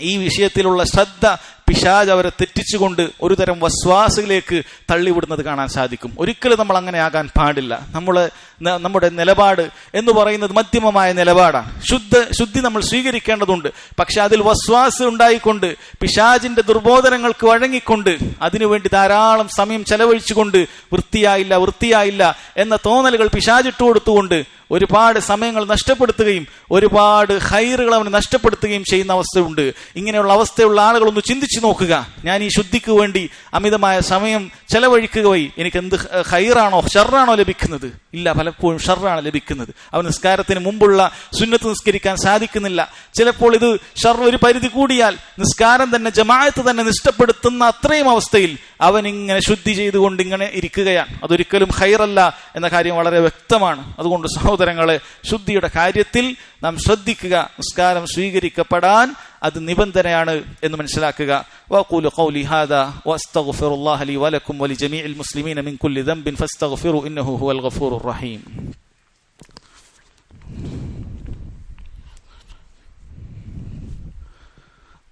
A: ഈ വിഷയത്തിലുള്ള ശ്രദ്ധ പിശാജ് അവരെ തെറ്റിച്ചുകൊണ്ട് ഒരു തരം വസ്വാസിലേക്ക് തള്ളിവിടുന്നത് കാണാൻ സാധിക്കും. ഒരിക്കലും നമ്മൾ അങ്ങനെ ആകാൻ പാടില്ല. നമ്മൾ നമ്മുടെ നിലപാട് എന്ന് പറയുന്നത് മധ്യമമായ നിലപാടാണ്. ശുദ്ധ ശുദ്ധി നമ്മൾ സ്വീകരിക്കേണ്ടതുണ്ട്. പക്ഷെ അതിൽ വസ്വാസ് ഉണ്ടായിക്കൊണ്ട് പിശാജിന്റെ ദുർബോധനങ്ങൾക്ക് വഴങ്ങിക്കൊണ്ട് അതിനുവേണ്ടി ധാരാളം സമയം ചെലവഴിച്ചുകൊണ്ട് വൃത്തിയായില്ല വൃത്തിയായില്ല എന്ന തോന്നലുകൾ പിശാജിട്ട് കൊടുത്തുകൊണ്ട് ഒരുപാട് സമയങ്ങൾ നഷ്ടപ്പെടുത്തുകയും ഒരുപാട് ഹൈറുകൾ അവന് നഷ്ടപ്പെടുത്തുകയും ചെയ്യുന്ന അവസ്ഥയുണ്ട്. ഇങ്ങനെയുള്ള അവസ്ഥയുള്ള ആളുകൾ ഒന്ന് ചിന്തിച്ചു നോക്കുക. ഞാൻ ഈ ശുദ്ധിക്ക് വേണ്ടി അമിതമായ സമയം ചെലവഴിക്കുക വഴി എനിക്ക് എന്ത് ഹൈറാണോ ഷർറാണോ ലഭിക്കുന്നത്? ഇല്ല പലപ്പോഴും ഷർറാണ് ലഭിക്കുന്നത്. അവൻ നിസ്കാരത്തിന് മുമ്പുള്ള സുന്നത്ത് നിസ്കരിക്കാൻ സാധിക്കുന്നില്ല. ചിലപ്പോൾ ഇത് ഷർ ഒരു പരിധി കൂടിയാൽ നിസ്കാരം തന്നെ ജമായത്ത് തന്നെ നിഷ്ടപ്പെടുത്തുന്ന അത്രയും അവസ്ഥയിൽ അവൻ ഇങ്ങനെ ശുദ്ധി ചെയ്തുകൊണ്ട് ഇങ്ങനെ ഇരിക്കുകയാണ്. അതൊരിക്കലും ഹൈറല്ല എന്ന കാര്യം വളരെ വ്യക്തമാണ്. അതുകൊണ്ട് സഹോദരങ്ങളെ ശുദ്ധിയുടെ കാര്യത്തിൽ നാം ശ്രദ്ധിക്കുക. നിസ്കാരം സ്വീകരിക്കപ്പെടാൻ അത് നിബന്ധനയാണ് എന്ന് മനസ്സിലാക്കുക وأقول قولي هذا وأستغفر الله لي ولكم ولجميع المسلمين من كل ذنب فاستغفروا إنه هو الغفور الرحيم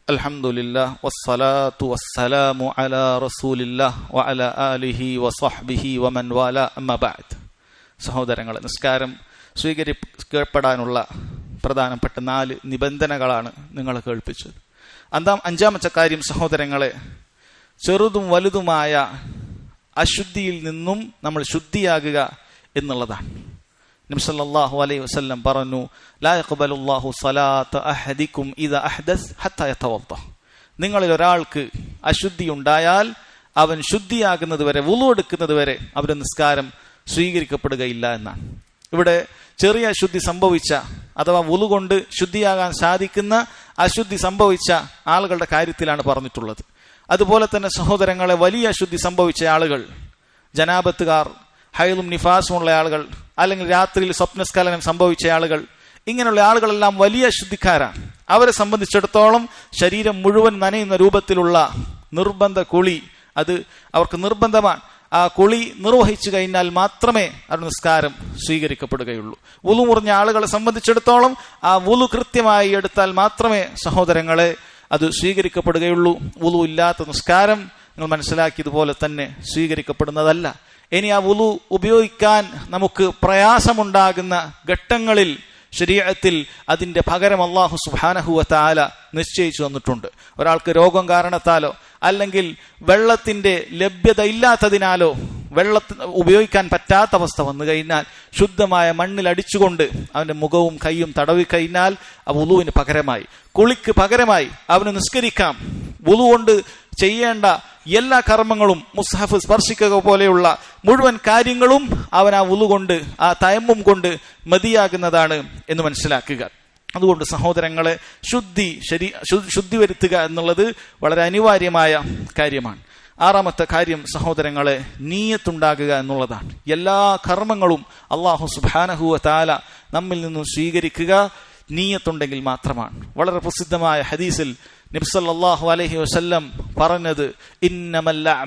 A: الحمد لله والصلاة والسلام على رسول الله وعلى آله وصحبه ومن والاه أما بعد സഹോദരങ്ങളെ നിസ്കാരം സ്വീകരിക്കപ്പെടാനുള്ള പ്രധാനപ്പെട്ട നാല് നിബന്ധനകളാണ് നിങ്ങളെ കേൾപ്പിച്ചത്. അന്താം അഞ്ചാമത്തെ കാര്യം സഹോദരങ്ങളെ ചെറുതും വലുതുമായ അശുദ്ധിയിൽ നിന്നും നമ്മൾ ശുദ്ധിയാകുക എന്നുള്ളതാണ്. നബ്സല്ലാഹു അലൈഹി വസല്ലം പറഞ്ഞു ലാഹു സലാത്ത നിങ്ങളിൽ ഒരാൾക്ക് അശുദ്ധി ഉണ്ടായാൽ അവൻ ശുദ്ധിയാകുന്നത് വരെ വുളു എടുക്കുന്നത് വരെ അവരുടെ നിസ്കാരം സ്വീകരിക്കപ്പെടുകയില്ല എന്നാണ്. ഇവിടെ ചെറിയ അശുദ്ധി സംഭവിച്ച അഥവാ ഉളുകൊണ്ട് ശുദ്ധിയാകാൻ സാധിക്കുന്ന അശുദ്ധി സംഭവിച്ച ആളുകളുടെ കാര്യത്തിലാണ് പറഞ്ഞിട്ടുള്ളത്. അതുപോലെ തന്നെ സഹോദരങ്ങളെ വലിയ അശുദ്ധി സംഭവിച്ച ആളുകൾ ജനാപത്തുകാർ ഹൈലും നിഫാസുമുള്ള ആളുകൾ അല്ലെങ്കിൽ രാത്രിയിൽ സ്വപ്നസ്ഖലനം സംഭവിച്ച ആളുകൾ ഇങ്ങനെയുള്ള ആളുകളെല്ലാം വലിയ ശുദ്ധിക്കാരാണ് അവരെ സംബന്ധിച്ചിടത്തോളം ശരീരം മുഴുവൻ നനയുന്ന രൂപത്തിലുള്ള നിർബന്ധ കുളി അത് അവർക്ക് നിർബന്ധമാണ്. ആ കുളി നിർവഹിച്ചു കഴിഞ്ഞാൽ മാത്രമേ ആ നിസ്കാരം സ്വീകരിക്കപ്പെടുകയുള്ളൂ. വുലു മുറിഞ്ഞ ആളുകളെ സംബന്ധിച്ചിടത്തോളം ആ വുലു കൃത്യമായി എടുത്താൽ മാത്രമേ സഹോദരങ്ങളെ അത് സ്വീകരിക്കപ്പെടുകയുള്ളൂ. വുലു ഇല്ലാത്ത നിസ്കാരം നിങ്ങൾ മനസ്സിലാക്കിയതുപോലെ തന്നെ സ്വീകരിക്കപ്പെടുന്നതല്ല. ഇനി ആ വുലു ഉപയോഗിക്കാൻ നമുക്ക് പ്രയാസമുണ്ടാകുന്ന ഘട്ടങ്ങളിൽ ശരീരത്തിൽ അതിന്റെ പകരം അള്ളാഹു സുബാനഹുവ താല നിശ്ചയിച്ചു തന്നിട്ടുണ്ട്. ഒരാൾക്ക് രോഗം കാരണത്താലോ അല്ലെങ്കിൽ വെള്ളത്തിന്റെ ലഭ്യത ഇല്ലാത്തതിനാലോ വെള്ളത്തിന് ഉപയോഗിക്കാൻ പറ്റാത്ത അവസ്ഥ വന്നു കഴിഞ്ഞാൽ ശുദ്ധമായ മണ്ണിൽ അടിച്ചുകൊണ്ട് അവന്റെ മുഖവും കൈയും തടവി കഴിഞ്ഞാൽ ആ വുളുവിന് പകരമായി. കുളിക്ക് പകരമായി അവന് നിസ്കരിക്കാം. വുളു കൊണ്ട് ചെയ്യേണ്ട എല്ലാ കർമ്മങ്ങളും മുസ്ഹഫ് സ്പർശിക്കുക പോലെയുള്ള മുഴുവൻ കാര്യങ്ങളും അവൻ ആ വുളു കൊണ്ട് ആ തയമ്മും കൊണ്ട് മതിയാകുന്നതാണ് എന്ന് മനസ്സിലാക്കുക. അതുകൊണ്ട് സഹോദരങ്ങളെ ശുദ്ധി ശരി ശുദ്ധി വരുത്തുക എന്നുള്ളത് വളരെ അനിവാര്യമായ കാര്യമാണ്. ആറാമത്തെ കാര്യം സഹോദരങ്ങളെ നീയത്തുണ്ടാകുക എന്നുള്ളതാണ്. എല്ലാ കർമ്മങ്ങളും അള്ളാഹു സുബാനഹുവ താല നമ്മിൽ നിന്നും സ്വീകരിക്കുക നീയത്തുണ്ടെങ്കിൽ മാത്രമാണ്. വളരെ പ്രസിദ്ധമായ ഹദീസിൽ നബ്സല്ലാഹു അലഹി വസ്ല്ലം പറഞ്ഞത് ഇന്നമല്ല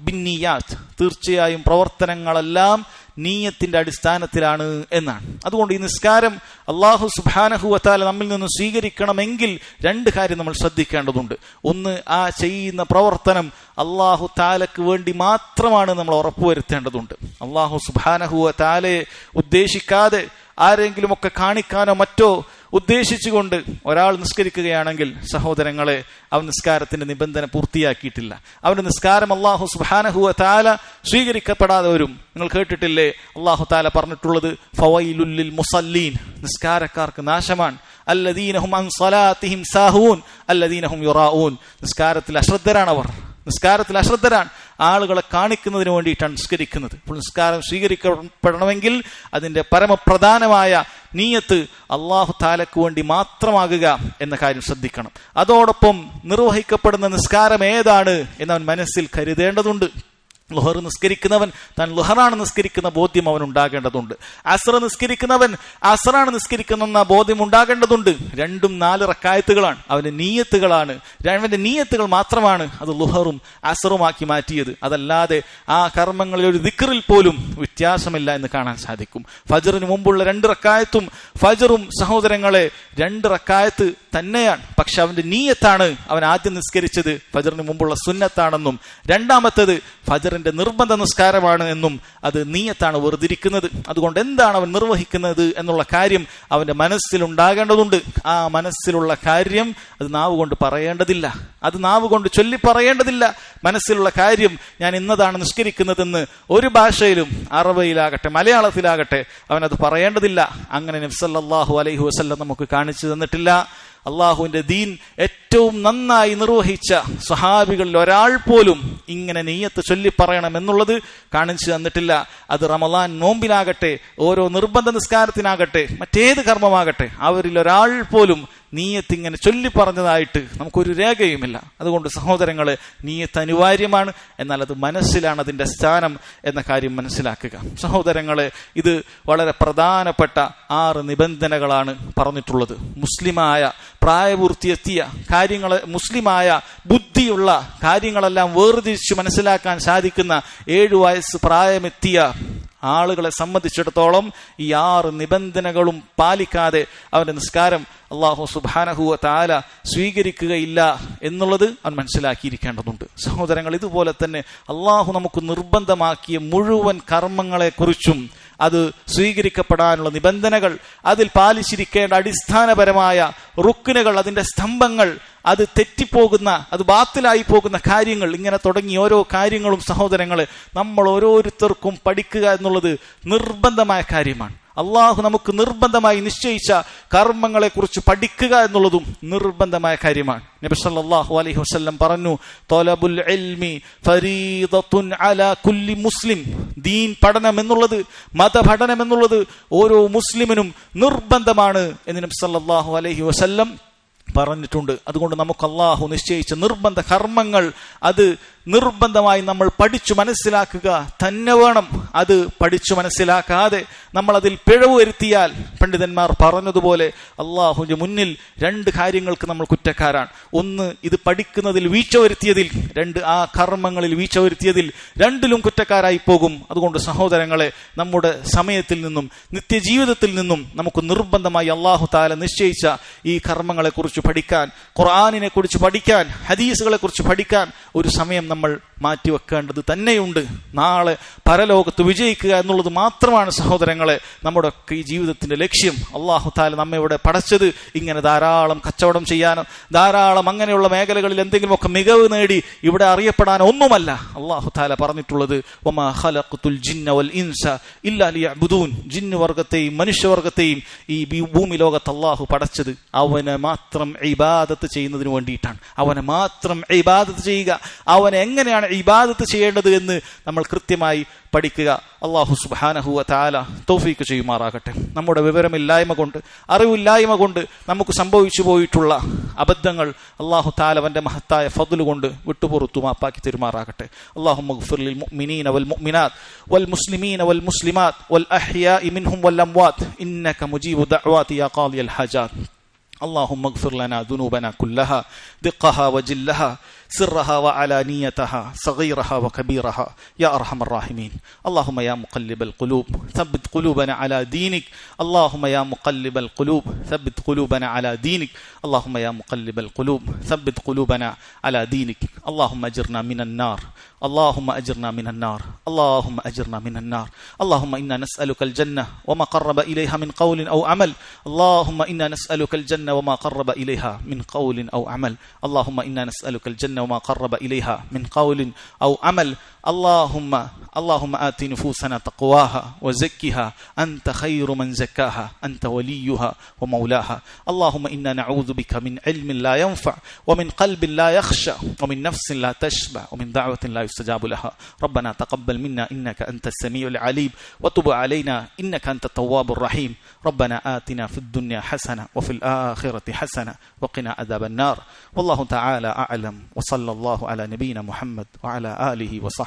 A: ബിന്നിയാത്ത്. തീർച്ചയായും പ്രവർത്തനങ്ങളെല്ലാം നീയത്തിന്റെ അടിസ്ഥാനത്തിലാണ് എന്നാണ്. അതുകൊണ്ട് ഈ നിസ്കാരം അള്ളാഹു സുബാനഹു വത്താല നമ്മിൽ നിന്ന് സ്വീകരിക്കണമെങ്കിൽ രണ്ട് കാര്യം നമ്മൾ ശ്രദ്ധിക്കേണ്ടതുണ്ട്. ഒന്ന് ആ ചെയ്യുന്ന പ്രവർത്തനം അള്ളാഹു താലക്ക് വേണ്ടി മാത്രമാണ് നമ്മൾ ഉറപ്പുവരുത്തേണ്ടതുണ്ട്. അള്ളാഹു സുബാനഹു താലയെ ഉദ്ദേശിക്കാതെ ആരെങ്കിലുമൊക്കെ കാണിക്കാനോ മറ്റോ ഉദ്ദേശിച്ചുകൊണ്ട് ഒരാൾ നിസ്കരിക്കുകയാണെങ്കിൽ സഹോദരങ്ങളെ അവൻ നിസ്കാരത്തിന്റെ നിബന്ധന പൂർത്തിയാക്കിയിട്ടില്ല. അവന്റെ നിസ്കാരം അള്ളാഹു സുബാനഹുവ താല സ്വീകരിക്കപ്പെടാതെ വരും നിങ്ങൾ കേട്ടിട്ടില്ലേ? അള്ളാഹു താല പറഞ്ഞിട്ടുള്ളത് ഫവൈലുല്ലിൽ മുസല്ലീൻ. നിസ്കാരക്കാർക്ക് നാശമാണ്. അല്ലദീനഹും സാഹൂൻ. അല്ലദീനഹും യുറാഊൻ. നിസ്കാരത്തിൽ അശ്രദ്ധരാണവർ. നിസ്കാരത്തിൽ അശ്രദ്ധരാണ്. ആളുകളെ കാണിക്കുന്നതിന് വേണ്ടിയിട്ടാണ് നിസ്കരിക്കുന്നത് അപ്പോൾ നിസ്കാരം സ്വീകരിക്കപ്പെടണമെങ്കിൽ അതിന്റെ പരമപ്രധാനമായ നീയത്ത് അള്ളാഹു താലക്ക് വേണ്ടി മാത്രമാകുക എന്ന കാര്യം ശ്രദ്ധിക്കണം. അതോടൊപ്പം നിർവഹിക്കപ്പെടുന്ന നിസ്കാരം ഏതാണ് എന്നവൻ മനസ്സിൽ കരുതേണ്ടതുണ്ട്. ലുഹർ നിസ്കരിക്കുന്നവൻ താൻ ലുഹറാണ് നിസ്കരിക്കുന്ന ബോധ്യം അവൻ ഉണ്ടാകേണ്ടതുണ്ട്. അസർ നിസ്കരിക്കുന്നവൻ അസറാണ് നിസ്കരിക്കുന്ന ബോധ്യം ഉണ്ടാകേണ്ടതുണ്ട്. രണ്ടും നാല് റക്കായത്തുകളാണ്. അവന്റെ നീയത്തുകളാണ്. അവന്റെ നീയത്തുകൾ മാത്രമാണ് അത് ലുഹറും അസറുമാക്കി മാറ്റിയത്. അതല്ലാതെ ആ കർമ്മങ്ങളിൽ ഒരു ദിക്കറിൽ പോലും വ്യത്യാസമില്ല എന്ന് കാണാൻ സാധിക്കും. ഫജറിന് മുമ്പുള്ള രണ്ട് റക്കായത്തും ഫജറും സഹോദരങ്ങളെ രണ്ട് റക്കായത്ത് തന്നെയാണ്. പക്ഷെ അവന്റെ നീയത്താണ് അവൻ ആദ്യം നിസ്കരിച്ചത്. ഫജറിന് മുമ്പുള്ള സുന്നത്താണെന്നും രണ്ടാമത്തത് ഫജറിന്റെ നിർബന്ധ നിസ്കാരമാണ് എന്നും അത് നീയത്താണ് വെറുതിരിക്കുന്നത്. അതുകൊണ്ട് എന്താണ് അവൻ നിർവഹിക്കുന്നത് എന്നുള്ള കാര്യം അവന്റെ മനസ്സിലുണ്ടാകേണ്ടതുണ്ട്. ആ മനസ്സിലുള്ള കാര്യം അത് നാവ് കൊണ്ട് പറയേണ്ടതില്ല. അത് നാവ് കൊണ്ട് ചൊല്ലി പറയേണ്ടതില്ല. മനസ്സിലുള്ള കാര്യം ഞാൻ ഇന്നതാണ് നിഷ്കരിക്കുന്നതെന്ന് ഒരു ഭാഷയിലും അറബയിലാകട്ടെ മലയാളത്തിലാകട്ടെ അവനത് പറയേണ്ടതില്ല. അങ്ങനെ നബ്സല്ലാഹു അലൈഹി വസ്ല്ലം നമുക്ക് കാണിച്ചു തന്നിട്ടില്ല. അള്ളാഹുവിന്റെ ദീൻ ഏറ്റവും നന്നായി നിർവഹിച്ച സഹാബികളിൽ ഒരാൾ പോലും ഇങ്ങനെ നെയ്യത്ത് ചൊല്ലി പറയണമെന്നുള്ളത് കാണിച്ചു തന്നിട്ടില്ല. അത് റമലാൻ നോമ്പിനാകട്ടെ ഓരോ നിർബന്ധ നിസ്കാരത്തിനാകട്ടെ മറ്റേത് കർമ്മമാകട്ടെ അവരിൽ ഒരാൾ പോലും നീയത്ത് ഇങ്ങനെ ചൊല്ലി പറഞ്ഞതായിട്ട് നമുക്കൊരു രേഖയുമില്ല. അതുകൊണ്ട് സഹോദരങ്ങളെ നീയത്ത് അനിവാര്യമാണ് എന്നാൽ അത് മനസ്സിലാണ് അതിന്റെ സ്ഥാനം എന്ന കാര്യം മനസ്സിലാക്കുക. സഹോദരങ്ങളെ ഇത് വളരെ പ്രധാനപ്പെട്ട ആറ് നിബന്ധനകളാണ് പറഞ്ഞിട്ടുള്ളത്. മുസ്ലിമായ പ്രായപൂർത്തിയെത്തിയ കാര്യങ്ങളെ മുസ്ലിമായ ബുദ്ധിയുള്ള കാര്യങ്ങളെല്ലാം വേർതിരിച്ച് മനസ്സിലാക്കാൻ സാധിക്കുന്ന ഏഴു വയസ്സ് പ്രായമെത്തിയ ആളുകളെ സംബന്ധിച്ചിടത്തോളം ഈ ആറ് നിബന്ധനകളും പാലിക്കാതെ അവന്റെ നിസ്കാരം അള്ളാഹു സുബാനഹുവ താല സ്വീകരിക്കുകയില്ല എന്നുള്ളത് അവൻ മനസ്സിലാക്കിയിരിക്കേണ്ടതുണ്ട്. സഹോദരങ്ങൾ ഇതുപോലെ തന്നെ അള്ളാഹു നമുക്ക് നിർബന്ധമാക്കിയ മുഴുവൻ കർമ്മങ്ങളെക്കുറിച്ചും അത് സ്വീകരിക്കപ്പെടാനുള്ള നിബന്ധനകൾ അതിൽ പാലിച്ചിരിക്കേണ്ട അടിസ്ഥാനപരമായ റുക്കിനുകൾ അതിന്റെ സ്തംഭങ്ങൾ അത് തെറ്റിപ്പോകുന്ന അത് ബാത്തിലായി പോകുന്ന കാര്യങ്ങൾ ഇങ്ങനെ തുടങ്ങി ഓരോ കാര്യങ്ങളും സഹോദരങ്ങളെ നമ്മൾ ഓരോരുത്തർക്കും പഠിക്കുക എന്നുള്ളത് നിർബന്ധമായ കാര്യമാണ്. അള്ളാഹു നമുക്ക് നിർബന്ധമായി നിശ്ചയിച്ച കർമ്മങ്ങളെ കുറിച്ച് പഠിക്കുക എന്നുള്ളതും നിർബന്ധമായ കാര്യമാണ്. നബി സല്ലല്ലാഹു അലൈഹി വസല്ലം പറഞ്ഞു തൊലബുൽ ഇൽമി ഫരീദത്തുൻ അലാ കുല്ലി മുസ്ലിം. ദീൻ പഠനം എന്നുള്ളത് മതപഠനം എന്നുള്ളത് ഓരോ മുസ്ലിമിനും നിർബന്ധമാണ് എന്ന് നബി സല്ലല്ലാഹു അലൈഹി വസല്ലം പറഞ്ഞിട്ടുണ്ട്. അതുകൊണ്ട് നമുക്ക് അള്ളാഹു നിശ്ചയിച്ച നിർബന്ധ കർമ്മങ്ങൾ അത് നിർബന്ധമായി നമ്മൾ പഠിച്ചു മനസ്സിലാക്കുക. തന്നെ വേണം. അത് പഠിച്ചു മനസ്സിലാക്കാതെ നമ്മൾ അതിൽ പിഴവ് വരുത്തിയാൽ പണ്ഡിതന്മാർ പറഞ്ഞതുപോലെ അള്ളാഹുവിന്റെ മുന്നിൽ രണ്ട് കാര്യങ്ങൾക്ക് നമ്മൾ കുറ്റക്കാരാണ്. ഒന്ന് ഇത് പഠിക്കുന്നതിൽ വീഴ്ച വരുത്തിയതിൽ രണ്ട് ആ കർമ്മങ്ങളിൽ വീഴ്ച വരുത്തിയതിൽ രണ്ടിലും കുറ്റക്കാരായി പോകും. അതുകൊണ്ട് സഹോദരങ്ങളെ നമ്മുടെ സമയത്തിൽ നിന്നും നിത്യജീവിതത്തിൽ നിന്നും നമുക്ക് നിർബന്ധമായി അള്ളാഹു താല നിശ്ചയിച്ച ഈ കർമ്മങ്ങളെക്കുറിച്ച് പഠിക്കാൻ ഖുർആാനിനെ കുറിച്ച് പഠിക്കാൻ ഹദീസുകളെ കുറിച്ച് പഠിക്കാൻ ഒരു സമയം നമ്മൾ മാറ്റിവെക്കേണ്ടത് തന്നെയുണ്ട്. നാളെ പരലോകത്ത് വിജയിക്കുക എന്നുള്ളത് മാത്രമാണ് സഹോദരങ്ങളെ നമ്മുടെ ഒക്കെ ഈ ജീവിതത്തിന്റെ ലക്ഷ്യം. അള്ളാഹു താല നമ്മെ ഇവിടെ പടച്ചത് ഇങ്ങനെ ധാരാളം കച്ചവടം ചെയ്യാനും ധാരാളം അങ്ങനെയുള്ള മേഖലകളിൽ എന്തെങ്കിലുമൊക്കെ മികവ് നേടി ഇവിടെ അറിയപ്പെടാൻ ഒന്നുമല്ല. അള്ളാഹു താല പറഞ്ഞിട്ടുള്ളത് ജിന്ന് വർഗത്തെയും മനുഷ്യവർഗത്തെയും ഈ ഭൂമി ലോകത്ത് അള്ളാഹു പടച്ചത് അവനെ മാത്രം ഇബാദത്ത് ചെയ്യുന്നതിന് വേണ്ടിയിട്ടാണ്. അവനെ മാത്രം ഇബാദത്ത് ചെയ്യുക. അവനെ എങ്ങനെയാണ് ഇബാദത്ത് ചെയ്യേണ്ടത് എന്ന് നമ്മൾ കൃത്യമായി പഠിക്കുക. അള്ളാഹു സുബാനഹുവ താല തോഫീക്ക് ചെയ്യുമാറാകട്ടെ. നമ്മുടെ വിവരമില്ലായ്മ കൊണ്ട് അറിവില്ലായ്മ കൊണ്ട് നമുക്ക് സംഭവിച്ചു പോയിട്ടുള്ള അബദ്ധങ്ങൾ അള്ളാഹു താലവന്റെ മഹത്തായ ഫതുൽ കൊണ്ട് വിട്ടുപുറത്തു മാപ്പാക്കി തെരുമാറാകട്ടെ. അള്ളാഹു മഗ്ഫുറിൽ മുഅ്മിനീന വൽ മുഅ്മിനാത്ത് വൽ മുസ്ലിമീന വൽ മുസ്ലിമാത്ത് വൽ അഹ്യാഇ മിൻഹും വൽ അംവാത്ത് ഇന്നക മുജീബു ദഅവാതി യാ ഖാദിയൽ ഹജാത്ത് اللهم اغفر لنا سرها وعلانيتها صغيرها وكبيرها يا أرحم الراحمين. اللهم يا مقلب القلوب ثبت قلوبنا على دينك. اللهم يا مقلب القلوب ثبت قلوبنا على دينك. اللهم يا مقلب القلوب ثبت قلوبنا على دينك. اللهم أجرنا من النار. اللهم أجرنا من النار. اللهم أجرنا من النار. اللهم إنا نسألك الجنة وما قرب إليها من قول أو عمل. اللهم إنا نسألك الجنة وما قرب إليها من قول أو عمل. اللهم إنا نسألك الجنه وما قرب إليها من قول أو عمل اللهم اللهم آت نفوسنا تقواها وزكها. أنت خير من زكاها. أنت وليها ومولاها. اللهم إنا نعوذ بك من علم لا ينفع ومن قلب لا يخشى ومن نفس لا تشبع ومن دعوة لا يستجاب لها. ربنا تقبل منا إنك أنت السميع العليم وتب علينا إنك أنت التواب الرحيم. ربنا آتنا في الدنيا حسنة وفي الآخرة حسنة وقنا عذاب النار. والله تعالى أعلم. وصلى الله على نبينا محمد وعلى آله وصحبه.